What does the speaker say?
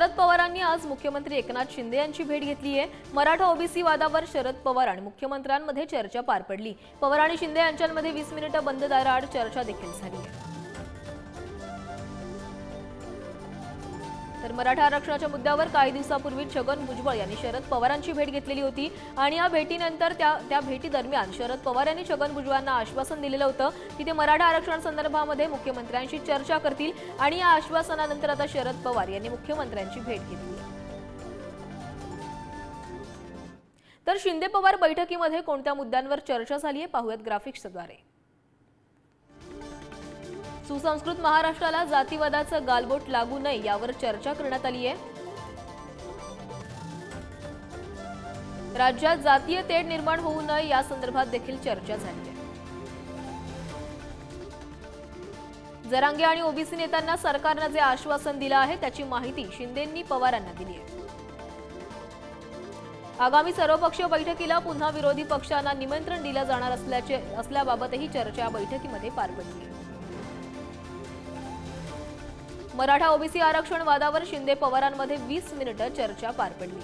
शरद पवारांनी आज मुख्यमंत्री एकनाथ शिंदे यांची भेट घेतली आहे. मराठा ओबीसी वादावर शरद पवार आणि मुख्यमंत्र्यांमध्ये चर्चा पार पडली. पवार आणि शिंदे यांच्यामध्ये वीस मिनिटं बंद दाराआड चर्चा देखील झाली तर मराठा आरक्षणाच्या मुद्द्यावर काही दिवसापूर्वी छगन भुजबळ यांनी शरद पवारांची भेट घेतलेली होती आणि या भेटीनंतर त्या त्या भेटीदरम्यान शरद पवार यांनी छगन भुजबळांना आश्वासन दिलेलं होतं की ते मराठा आरक्षणासंदर्भामध्ये मुख्यमंत्र्यांशी चर्चा करतील आणि या आश्वासनानंतर आता शरद पवार यांनी मुख्यमंत्र्यांची भेट घेतली. तर शिंदे पवार बैठकीमध्ये कोणत्या मुद्द्यांवर चर्चा झाली आहे पाहूयात ग्राफिक्सद्वारे. सुसंस्कृत महाराष्ट्राला जातीवादाचं गालबोट लागू नये यावर चर्चा करण्यात आली आहे. राज्यात जातीय तेढ निर्माण होऊ नये या संदर्भात देखील चर्चा झाली आहे. जरांगे आणि ओबीसी नेत्यांना सरकारनं जे आश्वासन दिलं आहे त्याची माहिती शिंदेंनी पवारांना दिली आहे. आगामी सर्वपक्षीय बैठकीला पुन्हा विरोधी पक्षांना निमंत्रण दिलं जाणार असल्याचे असल्याबाबतही चर्चा बैठकीमध्ये पार पडली आहे. मराठा ओबीसी आरक्षण वादावर शिंदे पवारांमध्ये वीस मिनिटं चर्चा पार पडली.